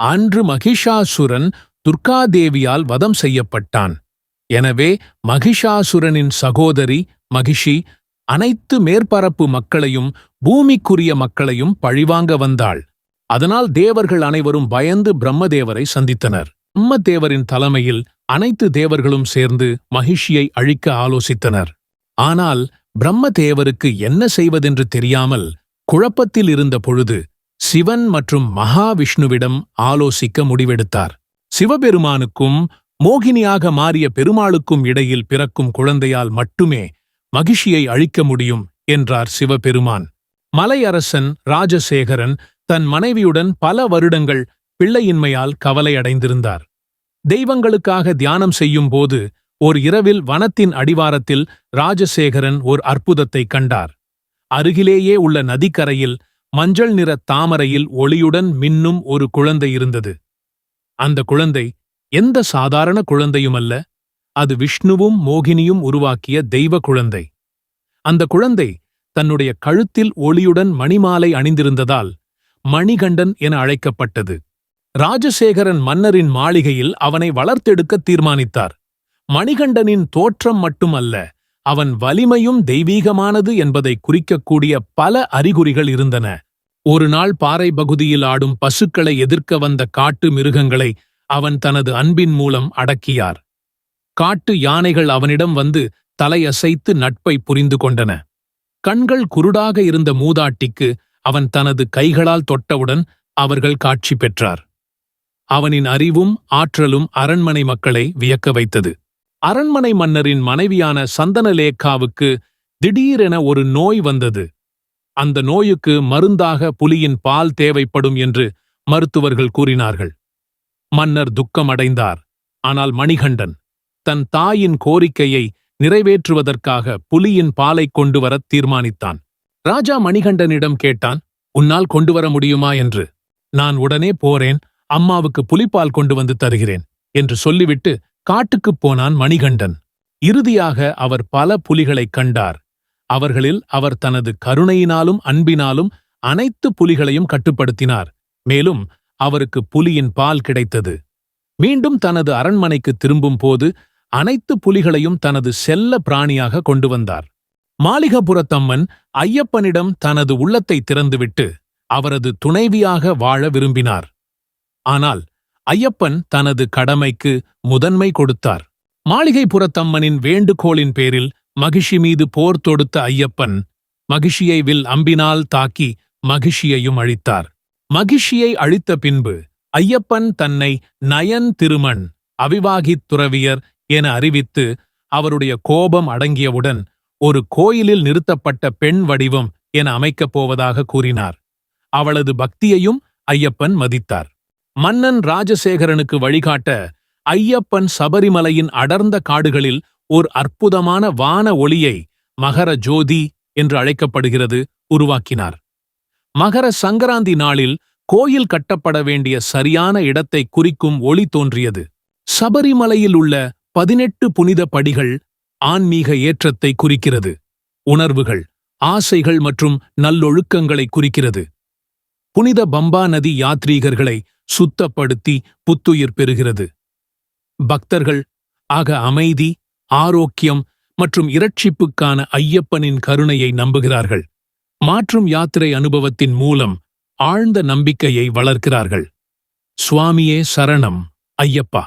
அன்று மகிஷாசுரன் துர்காதேவியால் வதம் செய்யப்பட்டான். எனவே மகிஷாசுரனின் சகோதரி மகிஷி அனைத்து மேற்பரப்பு மக்களையும் பூமிக்குரிய மக்களையும் பழிவாங்க வந்தாள். அதனால் தேவர்கள் அனைவரும் பயந்து பிரம்மதேவரை சந்தித்தனர். பிரம்மதேவரின் தலைமையில் அனைத்து தேவர்களும் சேர்ந்து மகிஷியை அழிக்க ஆலோசித்தனர். ஆனால் பிரம்மதேவருக்கு என்ன செய்வதென்று தெரியாமல் குழப்பத்தில் இருந்த பொழுது சிவன் மற்றும் மகாவிஷ்ணுவிடம் ஆலோசிக்க முடிவெடுத்தார். சிவபெருமானுக்கும் மோகினியாக மாறிய பெருமாளுக்கும் இடையில் பிறக்கும் குழந்தையால் மட்டுமே மகிஷியை அழிக்க முடியும் என்றார் சிவபெருமான். மலையரசன் ராஜசேகரன் தன் மனைவியுடன் பல வருடங்கள் பிள்ளையின்மையால் கவலையடைந்திருந்தார். தெய்வங்களுக்காக தியானம் செய்யும் போது ஓர் இரவில் வனத்தின் அடிவாரத்தில் ராஜசேகரன் ஓர் அற்புதத்தைக் கண்டார். அருகிலேயே உள்ள நதிக்கரையில் மஞ்சள் நிற தாமரையில் ஒளியுடன் மின்னும் ஒரு குழந்தை இருந்தது. அந்த குழந்தை எந்த சாதாரண குழந்தையுமல்ல அது விஷ்ணுவும் மோகினியும் உருவாக்கிய தெய்வ குழந்தை. அந்த குழந்தை தன்னுடைய கழுத்தில் ஒளியுடன் மணிமாலை அணிந்திருந்ததால் மணிகண்டன் என அழைக்கப்பட்டது. ராஜசேகரன் மன்னரின் மாளிகையில் அவனை வளர்த்தெடுக்க தீர்மானித்தார். மணிகண்டனின் தோற்றம் மட்டுமல்ல அவன் வலிமையும் தெய்வீகமானது என்பதை குறிக்கக்கூடிய பல அறிகுறிகள் இருந்தன. ஒரு நாள் பாறை பகுதியில் ஆடும் பசுக்களை எதிர்க்க வந்த காட்டு மிருகங்களை அவன் தனது அன்பின் மூலம் அடக்கியார். காட்டு யானைகள் அவனிடம் வந்து தலையசைத்து நட்பை புரிந்து கொண்டன. கண்கள் குருடாக இருந்த மூதாட்டிக்கு அவன் தனது கைகளால் தொட்டவுடன் அவர்கள் காட்சி பெற்றார். அவனின் அறிவும் ஆற்றலும் அரண்மனை மக்களை வியக்க வைத்தது. அரண்மனை மன்னரின் மனைவியான சந்தனலேக்காவுக்கு திடீரென ஒரு நோய் வந்தது. அந்த நோயுக்கு மருந்தாக புலியின் பால் தேவைப்படும் என்று மருத்துவர்கள் கூறினார்கள். மன்னர் துக்கமடைந்தார். ஆனால் மணிகண்டன் தன் தாயின் கோரிக்கையை நிறைவேற்றுவதற்காக புலியின் பாலை கொண்டு வரத் தீர்மானித்தான். ராஜா மணிகண்டனிடம் கேட்டான் உன்னால் கொண்டு வர முடியுமா என்று? நான் உடனே போறேன். அம்மாவுக்கு புலிப்பால் கொண்டு வந்து தருகிறேன் என்று சொல்லிவிட்டு காட்டுக்குப் போனான் மணிகண்டன். இறுதியாக அவர் பல புலிகளைக் கண்டார். அவர்களில் அவர் தனது கருணையினாலும் அன்பினாலும் அனைத்து புலிகளையும் கட்டுப்படுத்தினார். மேலும் அவருக்கு புலியின் பால் கிடைத்தது. மீண்டும் தனது அரண்மனைக்கு திரும்பும் போது அனைத்து புலிகளையும் தனது செல்ல பிராணியாக கொண்டு வந்தார். மாளிகபுரத்தம்மன் ஐயப்பனிடம் தனது உள்ளத்தை திறந்துவிட்டு அவரது துணைவியாக வாழ விரும்பினார். ஆனால் ஐயப்பன் தனது கடமைக்கு முதன்மை கொடுத்தார். மாளிகைப்புறத்தம்மனின் வேண்டுகோளின் பேரில் மகிஷி மீது போர் தொடுத்த ஐயப்பன் மகிஷியை வில் அம்பினால் தாக்கி மகிஷியையும் அழித்தார். மகிஷியை அழித்த பின்பு ஐயப்பன் தன்னை நயன் திருமண் அவிவாகித் துறவியர் என அறிவித்து அவருடைய கோபம் அடங்கியவுடன் ஒரு கோயிலில் நிறுத்தப்பட்ட பெண் வடிவம் என அமைக்கப் போவதாக கூறினார். அவளது பக்தியையும் ஐயப்பன் மதித்தார். மன்னன் ராஜசேகரனுக்கு வழிகாட்ட ஐயப்பன் சபரிமலையின் அடர்ந்த காடுகளில் ஓர் அற்புதமான வான ஒளியை மகர ஜோதி என்று அழைக்கப்படுகிறது உருவாக்கினார். மகர சங்கராந்தி நாளில் கோயில் கட்டப்பட வேண்டிய சரியான இடத்தை குறிக்கும் ஒளி தோன்றியது. சபரிமலையில் உள்ள பதினெட்டு புனித படிகள் ஆன்மீக ஏற்றத்தை குறிக்கிறது. உணர்வுகள் ஆசைகள் மற்றும் நல்லொழுக்கங்களை குறிக்கிறது. புனித பம்பா நதி யாத்ரீகர்களை சுத்தப்படுத்தி புத்துயிர் பெறுகிறது. பக்தர்கள் ஆக அமைதி ஆரோக்கியம் மற்றும் இரட்சிப்புக்கான ஐயப்பனின் கருணையை நம்புகிறார்கள். மாற்றும் யாத்திரை அனுபவத்தின் மூலம் ஆழ்ந்த நம்பிக்கையை வளர்க்கிறார்கள். சுவாமியே சரணம் ஐயப்பா!